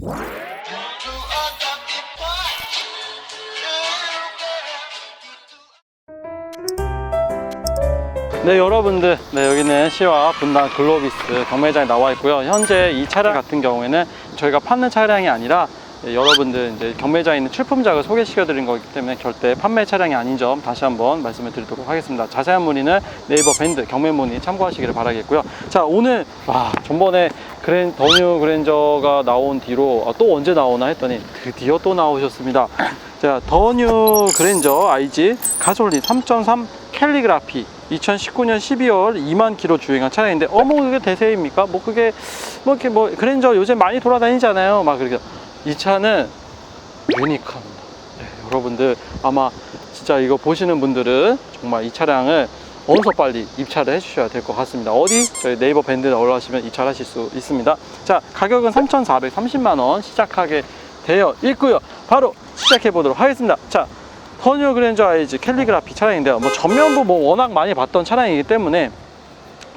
네 여러분들. 네 여기는 시와 분당 글로비스 경매장에 나와 있고요. 현재 이 차량 같은 경우에는 저희가 파는 차량이 아니라 네, 여러분들 이제 경매장에 있는 출품작을 소개시켜 드린 거기 때문에 절대 판매 차량이 아닌 점 다시 한번 말씀을 드리도록 하겠습니다 자세한 문의는 네이버 밴드 경매 문의 참고하시기를 바라겠고요 자 오늘 와 전번에 그랜 더뉴 그랜저가 나온 뒤로 아, 또 언제 나오나 했더니 드디어 또 나오셨습니다 자 더뉴 그랜저 IG 가솔린 3.3 캘리그라피 2019년 12월 2만 킬로 주행한 차량인데 어머 그게 대세입니까? 뭐 그게 뭐 이렇게 뭐 그랜저 요새 많이 돌아다니잖아요. 막 그렇게 이 차는 유니크합니다. 네, 여러분들 아마 진짜 이거 보시는 분들은 정말 이 차량을 어서 빨리 입찰을 해주셔야 될 것 같습니다. 어디? 저희 네이버 밴드에 올라가시면 입찰하실 수 있습니다. 자, 가격은 3,430만 원 시작하게 되어 있고요. 바로 시작해 보도록 하겠습니다. 자, 터뉴 그랜저 아이즈 캘리그라피 차량인데요. 뭐 전면부 뭐 워낙 많이 봤던 차량이기 때문에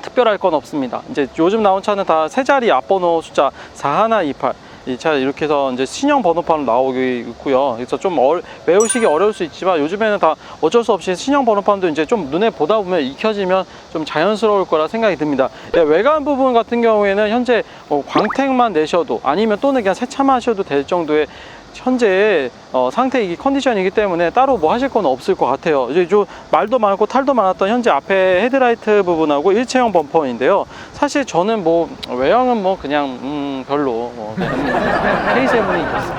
특별할 건 없습니다. 이제 요즘 나온 차는 다 세 자리 앞번호 숫자 4128. 이 차 이렇게 해서 이제 신형 번호판으로 나오고 있고요. 그래서 좀 얼- 외우시기 어려울 수 있지만 요즘에는 다 어쩔 수 없이 신형 번호판도 이제 좀 눈에 보다 보면 익혀지면 좀 자연스러울 거라 생각이 듭니다. 예, 외관 부분 같은 경우에는 현재 뭐 광택만 내셔도 아니면 또는 그냥 세차만 하셔도 될 정도의 현재 어, 상태 이 컨디션이기 때문에 따로 뭐 하실 건 없을 것 같아요. 이제 좀 말도 많고 탈도 많았던 현재 앞에 헤드라이트 부분하고 일체형 범퍼인데요. 사실 저는 뭐 외형은 뭐 그냥 음, 별로 K7이 이겼어.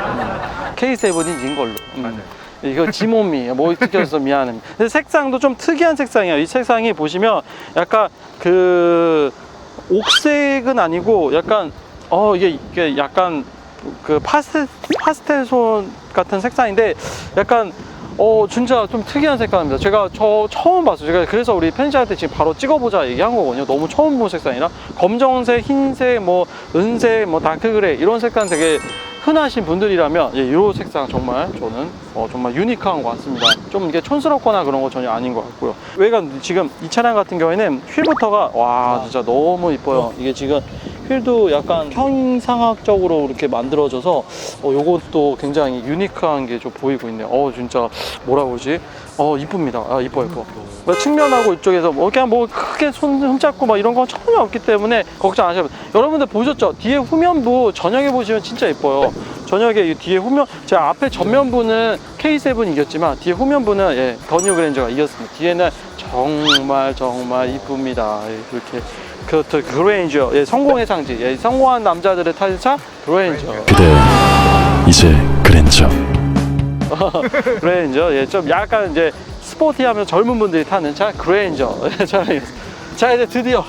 K7이 이긴 걸로. 음. 이거 지 몸이 뭐 느껴서 미안해. 근데 색상도 좀 특이한 색상이에요. 이 색상이 보시면 약간 그 옥색은 아니고 약간 어 이게, 이게 약간 그 파스텔 파스텔 손 같은 색상인데 약간 어 진짜 좀 특이한 색깔입니다. 제가 저 처음 봤어요. 제가 그래서 우리 팬시한테 지금 바로 찍어보자 얘기한 거거든요. 너무 처음 본 색상이라 검정색, 흰색, 뭐 은색, 뭐 다크 그레이 이런 색깔 되게 흔하신 분들이라면 예, 이 색상 정말 저는 어, 정말 유니크한 것 같습니다. 좀 이게 촌스럽거나 그런 거 전혀 아닌 것 같고요. 외관 지금 이 차량 같은 경우에는 휠부터가 와 진짜 너무 이뻐요. 이게 지금 휠도 약간 형상학적으로 이렇게 만들어져서 어, 요것도 굉장히 유니크한 게 좀 보이고 있네요. 어 진짜 뭐라 그러지? 어 이쁩니다. 아 이뻐 이뻐. 뭐 측면하고 이쪽에서 뭐 그냥 뭐 크게 손 흠잡고 막 이런 건 전혀 없기 때문에 걱정 안 하셔도. 여러분들 보셨죠? 뒤에 후면부 저녁에 보시면 진짜 이뻐요. 저녁에 이 뒤에 후면 제 앞에 전면부는 K7 이겼지만 뒤에 후면부는 예, 더 뉴 그랜저가 이겼습니다. 뒤에는 정말 정말 이쁩니다. 예, 이렇게 그렇죠 그레인저 예, 성공의 상징 예, 성공한 남자들의 타는 차 그레인저 그대 이제 그랜저 그레인저 예, 좀 약간 이제 스포티하면 젊은 분들이 타는 차 그레인저 차량이었습니다. 자 이제 드디어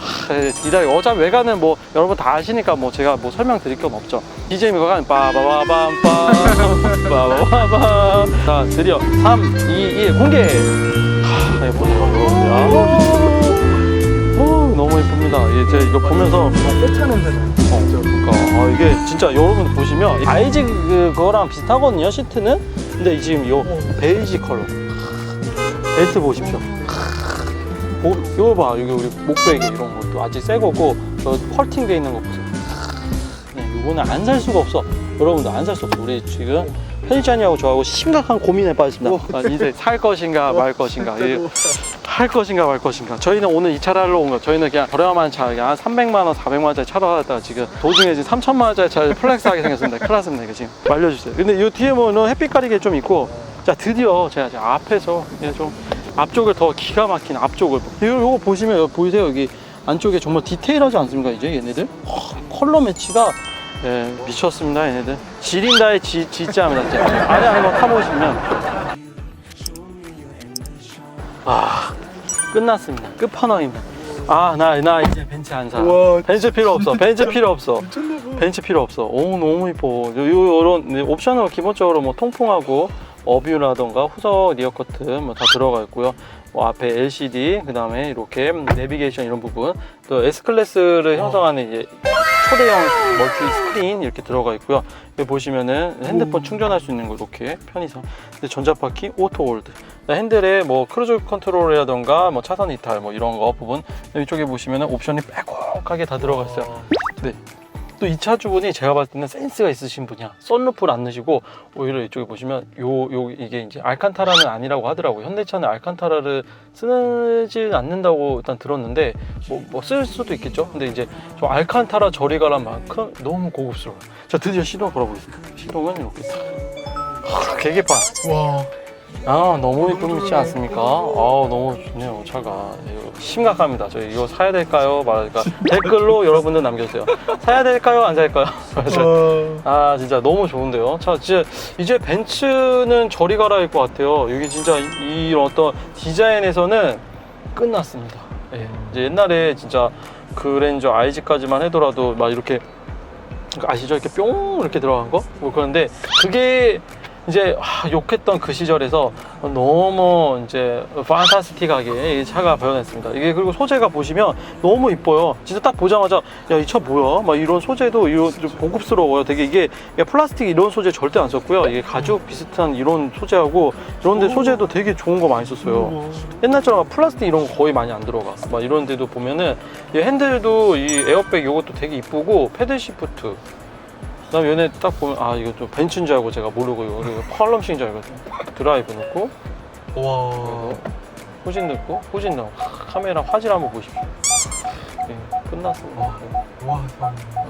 기다려. 어차피 외관은 뭐 여러분 다 아시니까 뭐 제가 뭐 설명드릴 건 없죠. 이거 가는 빠바바밤빰 빠바바밤 자 드디어 3, 2, 1 공개! 하, 예, 보세요 여러분들 아, 오, 너무 예쁩니다. 예, 제가 이거 보면서 세차 냄새나. 어, 그러니까. 아, 이게 진짜 여러분 보시면 알지 그거랑 비슷하거든요 시트는? 근데 지금 요 베이지 컬러. 벨트 보십시오 오, 이거 봐. 여기 우리 목베개 이런 것도 아직 새 거고 저 컬팅 돼 있는 거 보세요. 네, 이거는 안 살 수가 없어. 여러분들 안살 수 없어. 우리 지금 편의점이하고 저하고 심각한 고민에 빠졌습니다. 아, 이제 살 것인가 말 것인가. 예. 할 것인가 말 것인가. 저희는 오늘 이 차를 하러 온 거 저희는 그냥 저렴한 차 그냥 한 300만 원 400만 원짜리 차로 하다가 지금 도중에 지금 3천만 원짜리 차를 플렉스 하게 생겼습니다. 큰일 났습니다 이거 지금. 말려주세요. 근데 이 뒤에 뭐는 햇빛 가리개 좀 있고 자 드디어 제가 앞에서 그냥 좀 앞쪽을 더 기가 막힌 앞쪽을 이거, 이거 보시면 여기 보이세요 여기 안쪽에 정말 디테일하지 않습니까 이제 얘네들 허, 컬러 매치가 예, 미쳤습니다 얘네들 지린다의 지, 지짜입니다 진짜 아래 한번 타보시면 아 끝났습니다. 끝판왕입니다. 아, 나, 나 이제 벤츠 안 사. 우와, 벤츠 필요 없어. 벤츠 필요 없어. 벤츠 필요 없어. 오, 너무 이뻐. 요, 요, 요런, 네, 옵션은 기본적으로 뭐 통풍하고 어뷰라던가 후석 리어 커트 뭐 다 들어가 있고요. 뭐 앞에 LCD, 그 다음에 이렇게 내비게이션 이런 부분, 또 S클래스를 형성하는 이제 초대형 멀티 스크린 이렇게 들어가 있고요. 여기 보시면은 핸드폰 충전할 수 있는 거 이렇게 편의상. 전자바퀴 오토 홀드. 핸들에 뭐 크루즈 컨트롤이라던가 뭐 차선 이탈 뭐 이런 거 부분 이쪽에 보시면은 옵션이 빼곡하게 다 들어가 있어요. 네. 또이 차주분이 제가 봤을 때는 센스가 있으신 분이야. 썬루프를 안 넣으시고 오히려 이쪽에 보시면 요 요 이게 이제 알칸타라는 아니라고 하더라고요. 현대차는 알칸타라를 쓰지 않는다고 일단 들었는데 뭐뭐쓸 수도 있겠죠. 근데 이제 저 알칸타라 저리 가란 만큼 너무 고급스러워요. 자 드디어 시동 걸어보겠습니다. 시동은 이렇게 딱. 아, 계기판. 와. 아 너무 이쁘지 않습니까? 아 너무 좋네요 차가 이거 심각합니다. 저희 이거 사야 될까요? 말할까 댓글로 여러분들 남겨주세요. 사야 될까요? 안 살까요? 아 진짜 너무 좋은데요. 자 진짜 이제 벤츠는 저리 가라 할것 같아요. 여기 진짜 이, 이런 어떤 디자인에서는 끝났습니다. 예. 이제 옛날에 진짜 그랜저 IG까지만 하더라도 막 이렇게 아시죠? 이렇게 뿅 이렇게 들어간 거? 뭐 그런데 그게 이제 아, 욕했던 그 시절에서 너무 이제 판타스틱하게 이 차가 변했습니다. 이게 그리고 소재가 보시면 너무 이뻐요. 진짜 딱 보자마자 야 이 차 뭐야? 막 이런 소재도 이런 좀 고급스러워요. 되게 이게 플라스틱 이런 소재 절대 안 썼고요. 이게 가죽 비슷한 이런 소재하고 이런데 소재도 되게 좋은 거 많이 썼어요. 옛날처럼 플라스틱 이런 거 거의 많이 안 들어가. 막 이런 데도 보면은 이 핸들도 이 에어백 이것도 되게 이쁘고 패들 시프트. 그다음 얘네 딱 보면 아 이거 좀 벤츠인 줄 알고 제가 모르고 이거 컬럼싱인 줄 알거든요. 드라이브 넣고 와. 후진 넣고 후진 넣고 카메라 화질 한번 보십시오. 네, 끝났습니다. 와.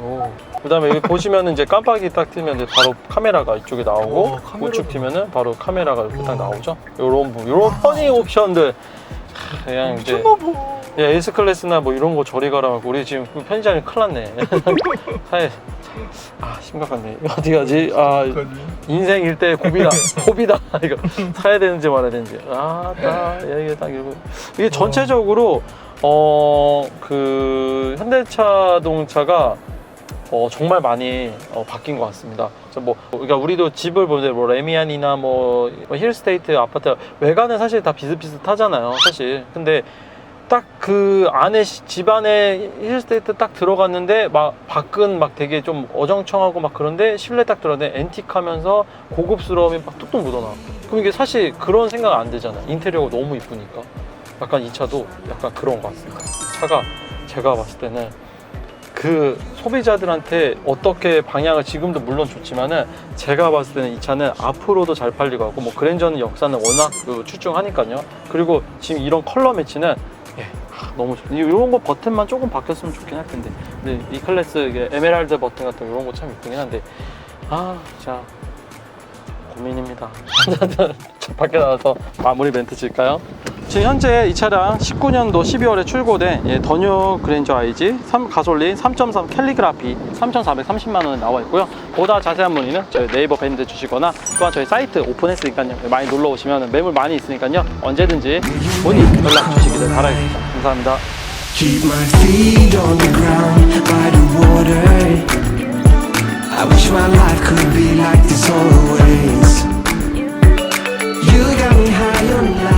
오. 그다음에 여기 보시면은 이제 깜빡이 딱 뜨면 이제 바로 카메라가 이쪽에 나오고 오, 카메라가 우측 튀면은 바로 카메라가 이렇게 딱. 나오죠. 요런 부 요런 퍼니 옵션들 그냥 이제. 야 에이스 클래스나 뭐 이런 거 저리 가라 고 우리 지금 그 편의점이 큰일 났네. 사회 아 심각하네. 어디 가지? 아 인생 일대 고비다. 고비다. 이거 사야 되는지 말아야 되는지. 아, 딱, 야, 이게 딱 이거. 이게 전체적으로 어 그 현대차동차가 어, 정말 많이 어, 바뀐 것 같습니다. 그래서 뭐 그러니까 우리도 집을 보는데 뭐 레미안이나 뭐, 뭐 힐스테이트 아파트 외관은 사실 다 비슷비슷하잖아요. 사실. 근데 딱 그 안에 시- 집 안에 힐스테이트 딱 들어갔는데 막 밖은 막 되게 좀 어정청하고 막 그런데 실내 딱 들어갔는데 앤틱하면서 고급스러움이 막 뚝뚝 묻어나. 그럼 이게 사실 그런 생각 안 들잖아. 인테리어가 너무 이쁘니까. 약간 이 차도 약간 그런 것 같습니다. 이 차가 제가 봤을 때는 그 소비자들한테 어떻게 방향을 지금도 물론 좋지만은 제가 봤을 때는 이 차는 앞으로도 잘 팔리고 하고 뭐 그랜저는 역사는 워낙 그 출중하니까요. 그리고 지금 이런 컬러 매치는 너무 좋. 이런 거 버튼만 조금 바뀌었으면 좋긴 할 텐데. 근데 이 클래스 에메랄드 버튼 같은 이런 거 참 이쁘긴 한데 아, 자 고민입니다. 밖에 나가서 마무리 멘트 칠까요? 지금 현재 이 차량 19년도 12월에 출고된 예, 더뉴 그랜저 IG 3 가솔린 3.3 캘리그라피 3,430만 원에 나와 있고요. 보다 자세한 문의는 저희 네이버 밴드 주시거나 또한 저희 사이트 오픈했으니까요. 많이 놀러 오시면 매물 많이 있으니까요. 언제든지 문의 연락 주시기를 바라겠습니다. 감사합니다. Keep my feet on the ground by the water. I wish my life could be like this always. You got me high on life.